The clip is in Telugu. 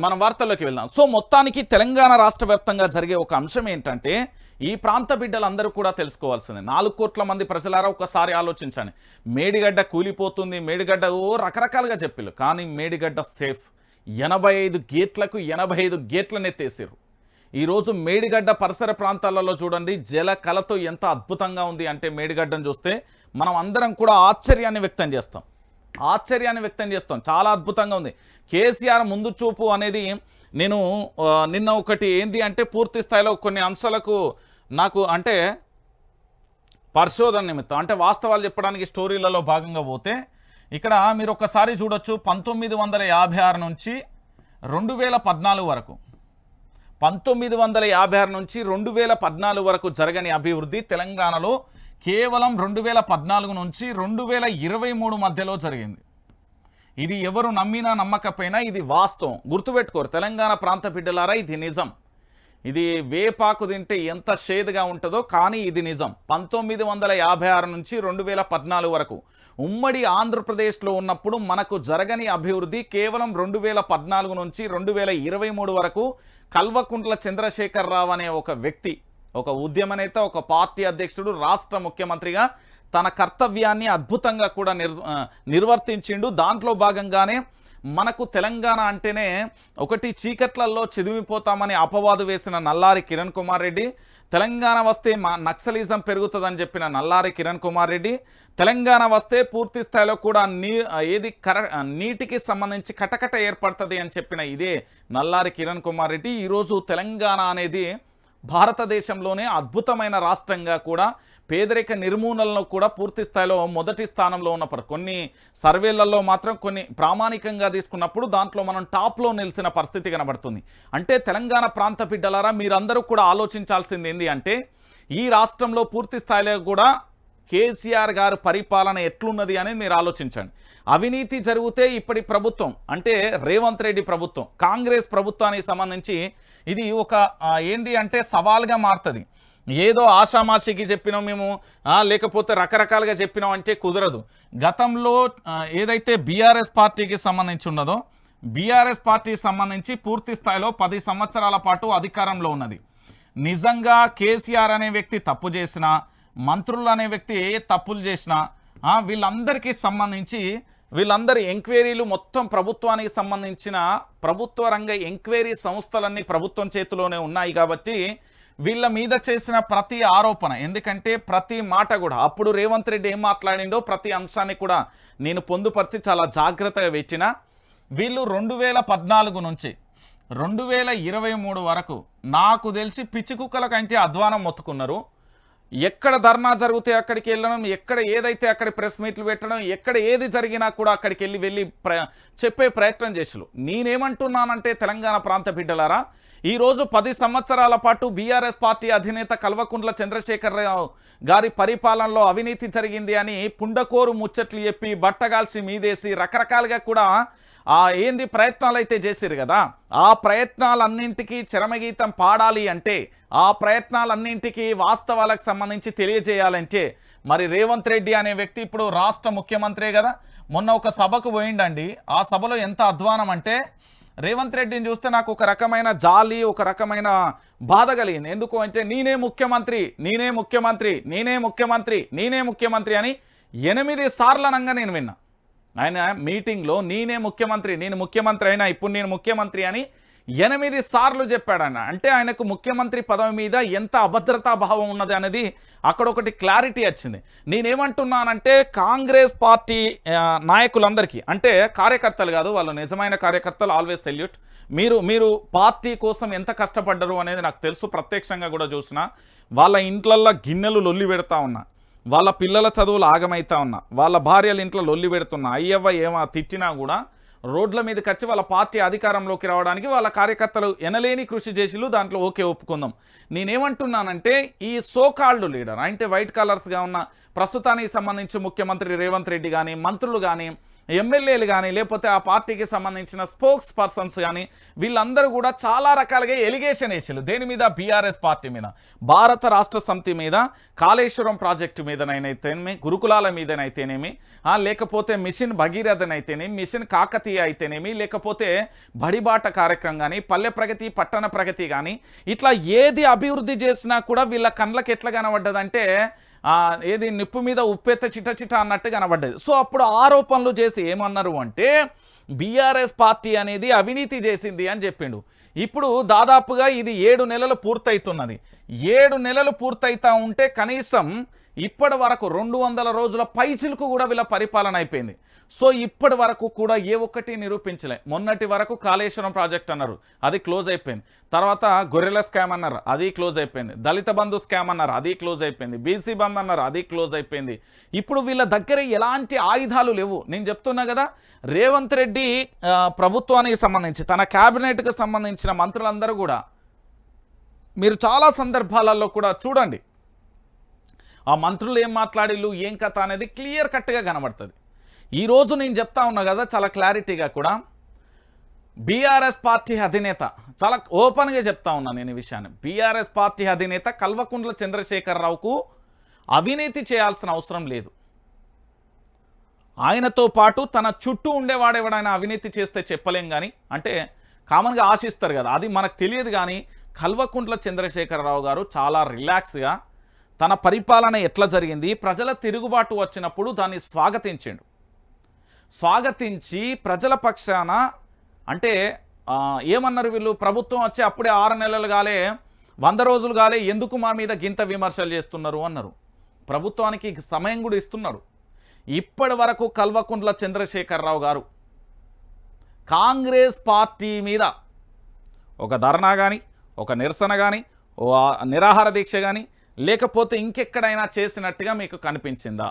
మనం వార్తల్లోకి వెళ్దాం. సో మొత్తానికి తెలంగాణ రాష్ట్ర వ్యాప్తంగా జరిగే ఒక అంశం ఏంటంటే ఈ ప్రాంత బిడ్డలందరూ కూడా తెలుసుకోవాల్సింది. నాలుగు కోట్ల మంది ప్రజలారా ఒకసారి ఆలోచించండి. మేడిగడ్డ కూలిపోతుంది. మేడిగడ్డ ఓ రకరకాలుగా చెప్పిల్లు. కానీ మేడిగడ్డ సేఫ్. ఎనభై ఐదు గేట్లకు ఎనభై ఐదు గేట్లనెత్తేసారు ఈరోజు మేడిగడ్డ పరిసర ప్రాంతాలలో చూడండి జల కళతో ఎంత అద్భుతంగా ఉంది అంటే మేడిగడ్డను చూస్తే మనం అందరం కూడా ఆశ్చర్యాన్ని వ్యక్తం చేస్తాం. ఆశ్చర్యాన్ని వ్యక్తం చేస్తాం. చాలా అద్భుతంగా ఉంది. కేసీఆర్ ముందు చూపు అనేది నేను నిన్న ఒకటి ఏంది అంటే పూర్తి స్థాయిలో కొన్ని అంశాలకు నాకు అంటే పరిశోధన నిమిత్తం అంటే వాస్తవాలు చెప్పడానికి స్టోరీలలో భాగంగా పోతే ఇక్కడ మీరు ఒకసారి చూడొచ్చు పంతొమ్మిది వందల యాభై ఆరు నుంచి రెండు వేల పద్నాలుగు వరకు. పంతొమ్మిది వందల యాభై ఆరు నుంచి రెండు వేల పద్నాలుగు వరకు జరగని అభివృద్ధి తెలంగాణలో కేవలం రెండు వేల పద్నాలుగు నుంచి రెండు వేల ఇరవై మూడు మధ్యలో జరిగింది. ఇది ఎవరు నమ్మినా నమ్మకపోయినా ఇది వాస్తవం. గుర్తుపెట్టుకోరు తెలంగాణ ప్రాంత బిడ్డలారా ఇది నిజం. ఇది వేపాకు తింటే ఎంత షేదుగా ఉంటుందో కానీ ఇది నిజం. పంతొమ్మిది వందల యాభై ఆరు నుంచి రెండు వేల పద్నాలుగు వరకు ఉమ్మడి ఆంధ్రప్రదేశ్లో ఉన్నప్పుడు మనకు జరగని అభివృద్ధి కేవలం రెండు వేల పద్నాలుగు నుంచి రెండు వేల ఇరవై మూడు వరకు కల్వకుంట్ల చంద్రశేఖరరావు అనే ఒక వ్యక్తి ఒక ఉద్యమ నేత ఒక పార్టీ అధ్యక్షుడు రాష్ట్ర ముఖ్యమంత్రిగా తన కర్తవ్యాన్ని అద్భుతంగా కూడా నిర్ నిర్వర్తించిండు. దాంట్లో భాగంగానే మనకు తెలంగాణ అంటేనే ఒకటి చీకట్లలో చదివిపోతామని అపవాదు వేసిన నల్లారి కిరణ్ కుమార్ రెడ్డి తెలంగాణ వస్తే మా నక్సలిజం పెరుగుతుందని చెప్పిన నల్లారి కిరణ్ కుమార్ రెడ్డి తెలంగాణ వస్తే పూర్తి స్థాయిలో కూడా నీ ఏది కర నీటికి సంబంధించి కటకట ఏర్పడుతుంది అని చెప్పిన ఇదే నల్లారి కిరణ్ కుమార్ రెడ్డి. ఈరోజు తెలంగాణ అనేది భారతదేశంలోనే అద్భుతమైన రాష్ట్రంగా కూడా పేదరిక నిర్మూలనలో కూడా పూర్తి స్థాయిలో మొదటి స్థానంలో ఉన్నప్పుడు కొన్ని సర్వేలలో మాత్రం కొన్ని ప్రామాణికంగా తీసుకున్నప్పుడు దాంట్లో మనం టాప్లో నిలిచిన పరిస్థితి కనబడుతుంది. అంటే తెలంగాణ ప్రాంత బిడ్డలారా మీరందరూ కూడా ఆలోచించాల్సింది ఏంటి అంటే ఈ రాష్ట్రంలో పూర్తి స్థాయిలో కూడా కేసీఆర్ గారు పరిపాలన ఎట్లున్నది అనేది మీరు ఆలోచించండి. అవినీతి జరిగితే ఇప్పటి ప్రభుత్వం అంటే రేవంత్ రెడ్డి ప్రభుత్వం కాంగ్రెస్ ప్రభుత్వానికి సంబంధించి ఇది ఒక ఏంది అంటే సవాల్గా మారుతుంది. ఏదో ఆషామాషికి చెప్పినాం మేము లేకపోతే రకరకాలుగా చెప్పినాం అంటే కుదరదు. గతంలో ఏదైతే బీఆర్ఎస్ పార్టీకి సంబంధించి ఉన్నదో బీఆర్ఎస్ పార్టీకి సంబంధించి పూర్తి స్థాయిలో పది సంవత్సరాల పాటు అధికారంలో ఉన్నది. నిజంగా కేసీఆర్ అనే వ్యక్తి తప్పు చేసినా మంత్రులు అనే వ్యక్తి తప్పులు చేసినా వీళ్ళందరికీ సంబంధించి వీళ్ళందరి ఎంక్వైరీలు మొత్తం ప్రభుత్వానికి సంబంధించిన ప్రభుత్వ రంగ ఎంక్వైరీ సంస్థలన్నీ ప్రభుత్వం చేతిలోనే ఉన్నాయి కాబట్టి వీళ్ళ మీద చేసిన ప్రతి ఆరోపణ ఎందుకంటే ప్రతి మాట కూడా అప్పుడు రేవంత్ రెడ్డి ఏం మాట్లాడిండో ప్రతి అంశాన్ని కూడా నేను పొందుపరిచి చాలా జాగ్రత్తగా వేచిన వీళ్ళు రెండు వేల పద్నాలుగు నుంచి రెండు వేల ఇరవై మూడు వరకు నాకు తెలిసి పిచ్చి కుక్కల కంటే అధ్వానం మొత్తుకున్నారు. ఎక్కడ ధర్నా జరిగితే అక్కడికి వెళ్ళడం ఎక్కడ ఏదైతే అక్కడ ప్రెస్ మీట్లు పెట్టడం ఎక్కడ ఏది జరిగినా కూడా అక్కడికి వెళ్ళి వెళ్ళి చెప్పే ప్రయత్నం చేసారు నేనేమంటున్నానంటే తెలంగాణ ప్రాంత బిడ్డలారా ఈరోజు పది సంవత్సరాల పాటు బీఆర్ఎస్ పార్టీ అధినేత కల్వకుంట్ల చంద్రశేఖరరావు గారి పరిపాలనలో అవినీతి జరిగింది అని పుండకోరు ముచ్చట్లు చెప్పి బట్టగాల్సి మీదేసి రకరకాలుగా కూడా ఆ ఏంది ప్రయత్నాలు అయితే చేసిరు కదా ఆ ప్రయత్నాలన్నింటికీ చిరమగీతం పాడాలి అంటే ఆ ప్రయత్నాలన్నింటికీ వాస్తవాలకు సంబంధించి తెలియజేయాలంటే మరి రేవంత్ రెడ్డి అనే వ్యక్తి ఇప్పుడు రాష్ట్ర ముఖ్యమంత్రే కదా. మొన్న ఒక సభకు పోయిండండి. ఆ సభలో ఎంత అధ్వానం అంటే రేవంత్ రెడ్డిని చూస్తే నాకు ఒక రకమైన జాలి ఒక రకమైన బాధ కలిగింది. ఎందుకు అంటే నేనే ముఖ్యమంత్రి నేనే ముఖ్యమంత్రి నేనే ముఖ్యమంత్రి నేనే ముఖ్యమంత్రి అని ఎనిమిది సార్లనంగా నేను విన్నా. ఆయన మీటింగ్లో నేనే ముఖ్యమంత్రి నేను ముఖ్యమంత్రి అయినా ఇప్పుడు నేను ముఖ్యమంత్రి అని ఎనిమిది సార్లు చెప్పాడు ఆయన అంటే ఆయనకు ముఖ్యమంత్రి పదవి మీద ఎంత అభద్రతా భావం ఉన్నది అనేది అక్కడ ఒకటి క్లారిటీ వచ్చింది. నేనేమంటున్నానంటే కాంగ్రెస్ పార్టీ నాయకులందరికీ అంటే కార్యకర్తలు కాదు వాళ్ళు నిజమైన కార్యకర్తలు ఆల్వేస్ సెల్యూట్. మీరు మీరు పార్టీ కోసం ఎంత కష్టపడ్డరు అనేది నాకు తెలుసు ప్రత్యక్షంగా కూడా చూసిన. వాళ్ళ ఇంట్లల్లో గిన్నెలు లొల్లి పెడతా ఉన్నా. వాళ్ళ పిల్లల చదువులు ఆగమైతా ఉన్నా. వాళ్ళ భార్యల ఇంట్లో లొల్లి పెడుతున్నా. అయ్యవ్వ ఏమో తిట్టినా కూడా రోడ్ల మీదకి వచ్చి వాళ్ళ పార్టీ అధికారంలోకి రావడానికి వాళ్ళ కార్యకర్తలు ఎనలేని కృషి చేసిలు దాంట్లో ఓకే ఒప్పుకుందాం. నేనేమంటున్నానంటే ఈ సోకాల్డ్ లీడర్ అంటే వైట్ కలర్స్గా ఉన్న ప్రస్తుతానికి సంబంధించి ముఖ్యమంత్రి రేవంత్ రెడ్డి కానీ మంత్రులు కానీ ఎమ్మెల్యేలు కానీ లేకపోతే ఆ పార్టీకి సంబంధించిన స్పోక్స్ పర్సన్స్ కానీ వీళ్ళందరూ కూడా చాలా రకాలుగా ఎలిగేషన్ వేసారు దేని మీద? బీఆర్ఎస్ పార్టీ మీద. భారత రాష్ట్ర సమితి మీద కాళేశ్వరం ప్రాజెక్టు మీదనైతేనేమి గురుకులాల మీదనైతేనేమి లేకపోతే మిషన్ భగీరథనైతేనేమి మిషన్ కాకతీయ అయితేనేమి లేకపోతే బడిబాట కార్యక్రమం కానీ పల్లె ప్రగతి పట్టణ ప్రగతి కానీ ఇట్లా ఏది అభివృద్ధి చేసినా కూడా వీళ్ళ కళ్ళకి ఎట్లా కనబడ్డదంటే ఏది నిప్పు మీద ఉప్పెత్త చిట చిట అన్నట్టు కనబడ్డది. సో అప్పుడు ఆరోపణలు చేసి ఏమన్నారు అంటే బీఆర్ఎస్ పార్టీ అనేది అవినీతి చేసింది అని చెప్పిండు. ఇప్పుడు దాదాపుగా ఇది ఏడు నెలలు పూర్తయితున్నది. ఏడు నెలలు పూర్తయితా ఉంటే కనీసం ఇప్పటి వరకు రెండు వందల రోజుల పైచిలకు కూడా వీళ్ళ పరిపాలన అయిపోయింది. సో ఇప్పటి వరకు కూడా ఏ ఒక్కటి నిరూపించలే. మొన్నటి వరకు కాళేశ్వరం ప్రాజెక్ట్ అన్నారు అది క్లోజ్ అయిపోయింది. తర్వాత గొర్రెల స్కామ్ అన్నారు అది క్లోజ్ అయిపోయింది. దళిత బంధు స్కామ్ అన్నారు అది క్లోజ్ అయిపోయింది. బీసీ బంద్ అన్నారు అది క్లోజ్ అయిపోయింది. ఇప్పుడు వీళ్ళ దగ్గర ఎలాంటి ఆయుధాలు లేవు. నేను చెప్తున్నా కదా రేవంత్ రెడ్డి ప్రభుత్వానికి సంబంధించి తన క్యాబినెట్కి సంబంధించిన మంత్రులందరూ కూడా మీరు చాలా సందర్భాలలో కూడా చూడండి. ఆ మంత్రులు ఏం మాట్లాడిల్లు ఏం కథ అనేది క్లియర్ కట్గా కనబడుతుంది. ఈరోజు నేను చెప్తా ఉన్నా కదా చాలా క్లారిటీగా కూడా. బీఆర్ఎస్ పార్టీ అధినేత చాలా ఓపెన్గా చెప్తా ఉన్నా నేను ఈ విషయాన్ని. బీఆర్ఎస్ పార్టీ అధినేత కల్వకుంట్ల చంద్రశేఖరరావుకు అవినీతి చేయాల్సిన అవసరం లేదు. ఆయనతో పాటు తన చుట్టూ ఉండేవాడెవడైనా అవినీతి చేస్తే చెప్పలేం కానీ అంటే కామన్గా ఆశిస్తారు కదా అది మనకు తెలియదు కానీ కల్వకుంట్ల చంద్రశేఖరరావు గారు చాలా రిలాక్స్గా తన పరిపాలన ఎట్లా జరిగింది? ప్రజల తిరుగుబాటు వచ్చినప్పుడు దాన్ని స్వాగతించిండు. స్వాగతించి ప్రజల పక్షాన అంటే ఏమన్నారు వీళ్ళు? ప్రభుత్వం వచ్చి అప్పుడే ఆరు నెలలు కాలే వంద రోజులు కాలే ఎందుకు మా మీద గింత విమర్శలు చేస్తున్నారు అన్నారు. ప్రభుత్వానికి సమయం కూడా ఇస్తున్నారు. ఇప్పటి వరకు కల్వకుంట్ల చంద్రశేఖరరావు గారు కాంగ్రెస్ పార్టీ మీద ఒక ధర్నా కానీ ఒక నిరసన కానీ ఓ నిరాహార దీక్ష కానీ లేకపోతే ఇంకెక్కడైనా చేసినట్టుగా మీకు కనిపించిందా?